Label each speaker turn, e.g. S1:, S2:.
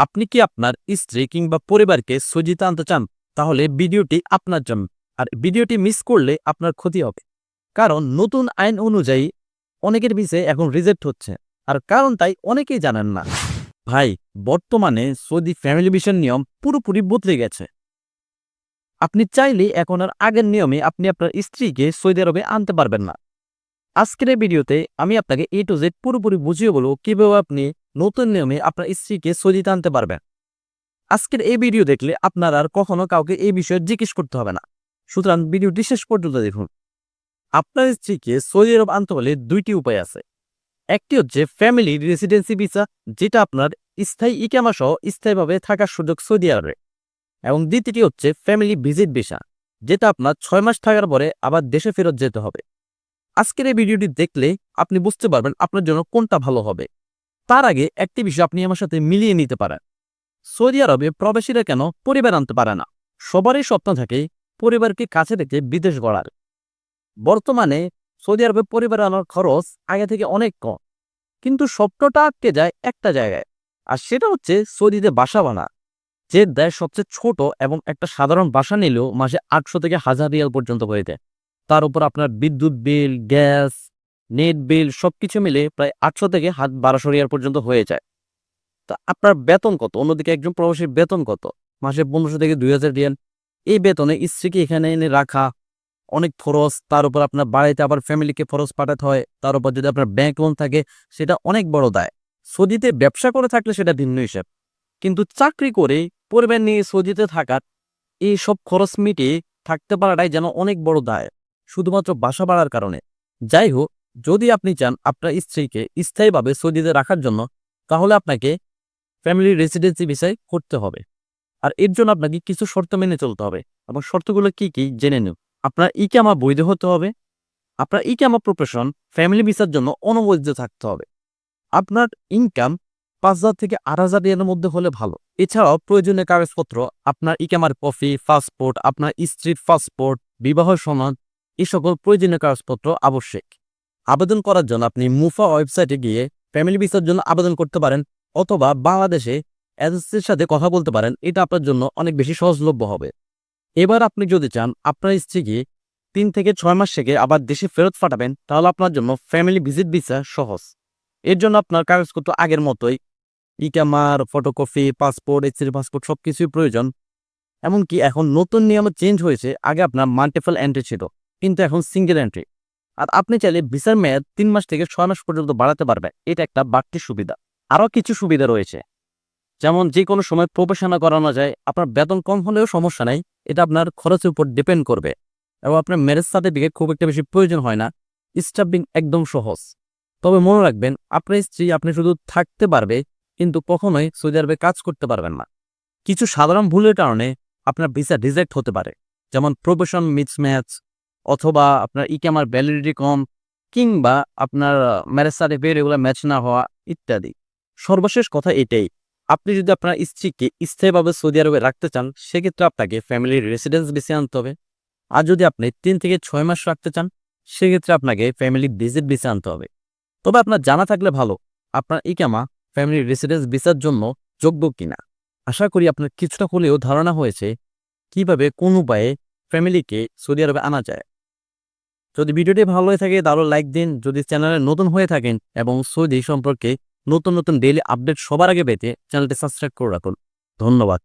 S1: আপনি কি আপনার স্ত্রী কিংবা পরিবারকে সজিতে আনতে চান? তাহলে ভিডিওটি আপনার জন্য। আর ভিডিওটি মিস করলে আপনার ক্ষতি হবে। কারণ নতুন আইন অনুযায়ী অনেকের ভিসে এখন রিজেক্ট হচ্ছে। আর কারণ তাই অনেকেই জানেন না। ভাই, বর্তমানে সৌদি ফ্যামিলি ভিসার নিয়ম পুরোপুরি বদলে গেছে। আপনি চাইলে এখন আর আগের নিয়মে আপনি আপনার স্ত্রীকে সৌদি আরবে আনতে পারবেন না। আজকের ভিডিওতে আমি আপনাকে এ টু জেড পুরোপুরি বুঝিয়ে বলব কীভাবে আপনি নতুন নিয়মে আপনার স্ত্রীকে সৌদিতে আনতে পারবেন। আজকের এই ভিডিও দেখলে আপনার আর কখনো কাউকে এই বিষয়ে জিজ্ঞেস করতে হবে না। সুতরাং ভিডিওটি শেষ পর্যন্ত দেখুন। আপনার স্ত্রীকে সৌদি আরব আনতে হলে দুইটি উপায় আছে। একটি হচ্ছে ফ্যামিলি রেসিডেন্সি ভিসা যেটা আপনার স্থায়ী ইকামা সহ স্থায়ীভাবে থাকার সুযোগ সৌদি আরবে। এবং দ্বিতীয়টি হচ্ছে ফ্যামিলি ভিজিট ভিসা যেটা আপনার ছয় মাস থাকার পরে আবার দেশে ফেরত যেতে হবে। আজকের এই ভিডিওটি দেখলে আপনি বুঝতে পারবেন আপনার জন্য কোনটা ভালো হবে। তার আগে একটি বিষয় আপনি আমার সাথে মিলিয়ে নিতে পারেন। সৌদি আরবে প্রবাসীরা কেন পরিবার আনতে পারে না? সবারই স্বপ্ন থাকে পরিবারকে কাছে রেখে বিদেশ গড়ার। বর্তমানে সৌদি আরবে পরিবার আনার খরচ আগে থেকে অনেক কম। কিন্তু স্বপ্নটা আটকে যায় একটা জায়গায়, আর সেটা হচ্ছে সৌদিতে বাসা বানা যে দেশ সবচেয়ে ছোট এবং একটা সাধারণ বাসা নিলেও মাসে আটশো থেকে হাজার রিয়াল পর্যন্ত হয়ে যায়। তার উপর আপনার বিদ্যুৎ বিল, গ্যাস নেট, বিল সবকিছু মিলে প্রায় আটশো থেকে হাত বারোশো রিয়াল পর্যন্ত হয়ে যায়। তা আপনার বেতন কত? অন্যদিকে একজন প্রবাসীর বেতন কত? মাসে পনেরোশো থেকে দুই হাজার রিয়াল। এই বেতনে স্ত্রীকে এখানে এনে রাখা? অনেক খরচ, তার উপর আপনার বাড়িতে আবার ফ্যামিলিকে খরচ পাঠাতে হয়, তার উপর যদি আপনার ব্যাংক লোন থাকে, সেটা অনেক বড় দায়। সৌদিতে ব্যবসা করে থাকলে সেটা ভিন্ন হিসাব। কিন্তু চাকরি করে পরিবার নিয়ে সৌদিতে থাকার এই সব খরচ মিটিয়ে থাকতে পারাটাই যেন অনেক বড় দায়। শুধুমাত্র বাসা বাড়ার কারণে। যাই হোক যদি আপনি চান আপনার স্ত্রীকে স্থায়ীভাবে সৌদিতে রাখার জন্য, তাহলে আপনাকে ফ্যামিলি রেসিডেন্সি বিষয় করতে হবে। আর এর জন্য আপনাকে কিছু শর্ত মেনে চলতে হবে। এবং শর্তগুলো কি কি জেনে নিন। আপনার ইকামা বৈধ হতে হবে। আপনার ইকামা প্রফেশন ফ্যামিলি ভিসার জন্য অনুমোদিত থাকতে হবে। আপনার ইনকাম পাঁচ হাজার থেকে আট হাজার রিয়ালের মধ্যে হলে ভালো। এছাড়াও প্রয়োজনীয় কাগজপত্র, আপনার ইকামার কফি পাসপোর্ট আপনার স্ত্রীর পাসপোর্ট বিবাহ সনদ এই সকল প্রয়োজনীয় কাগজপত্র আবশ্যক। আবেদন করার জন্য আপনি মুফা ওয়েবসাইটে গিয়ে ফ্যামিলি ভিসার জন্য আবেদন করতে পারেন অথবা বাংলাদেশে এজেন্সির সাথে কথা বলতে পারেন। এটা আপনার জন্য অনেক বেশি সহজলভ্য হবে। এবার আপনি যদি চান আপনার স্ত্রীকে তিন থেকে ছয় মাস থেকে আবার দেশে ফেরত পাঠাবেন, তাহলে আপনার জন্য ফ্যামিলি ভিজিট ভিসা সহজ। এর জন্য আপনার কাগজপত্র আগের মতোই ইকামার, ফটোকপি, পাসপোর্ট এক্সিডি পাসপোর্ট সব কিছুই প্রয়োজন। এমনকি এখন নতুন নিয়ম চেঞ্জ হয়েছে, আগে আপনার মাল্টিপল এন্ট্রি ছিল, কিন্তু এখন সিঙ্গেল এন্ট্রি। আর আপনি চাইলে ভিসার মেয়াদ তিন মাস থেকে ছয় মাস পর্যন্ত বাড়াতে পারবেন এটা একটা বাড়তি সুবিধা। আরও কিছু সুবিধা রয়েছে। যেমন যে কোনো সময় প্রবেশনা করানো যায়, আপনার বেতন কম হলেও সমস্যা নাই, এটা আপনার খরচের উপর ডিপেন্ড করবে। এবং আপনার ম্যারেজ সার্টিফিকেট খুব একটা বেশি প্রয়োজন হয় না। স্টাফিং একদম সহজ। তবে মনে রাখবেন আপনার স্ত্রী, আপনি শুধু থাকতে পারবে, কিন্তু কখনোই সৌদি আরবে কাজ করতে পারবেন না। কিছু সাধারণ ভুলের কারণে আপনার ভিসা রিজেক্ট হতে পারে। যেমন প্রফেশন মিক্স ম্যাচ অথবা আপনার ইকামার ভ্যালিডিটি কম কিংবা আপনার ম্যারেজ সার্টিফিকেট এগুলো ম্যাচ না হওয়া ইত্যাদি। সর্বশেষ কথা এটাই, আপনি যদি আপনার স্ত্রীকে স্থায়ীভাবে সৌদি আরবে রাখতে চান, সেক্ষেত্রে আপনাকে ফ্যামিলির রেসিডেন্স ভিসা আনতে হবে। আর যদি আপনি তিন থেকে ছয় মাস রাখতে চান, সেক্ষেত্রে আপনাকে ফ্যামিলি ভিজিট ভিসা আনতে হবে। তবে আপনার জানা থাকলে ভালো, আপনার ইকামা ফ্যামিলি রেসিডেন্স ভিসার জন্য যোগ্য কিনা। আশা করি আপনার কিছুটা হলেও ধারণা হয়েছে, কীভাবে কোন উপায়ে ফ্যামিলিকে সৌদি আরবে আনা যায়। যদি ভিডিওটি ভালো হয়ে থাকে তাহলে লাইক দিন। যদি চ্যানেলে নতুন হয়ে থাকেন এবং সৌদি সম্পর্কে নতুন নতুন ডেইলি আপডেট সবার আগে পেতে চ্যানেলটি সাবস্ক্রাইব করে রাখুন। ধন্যবাদ।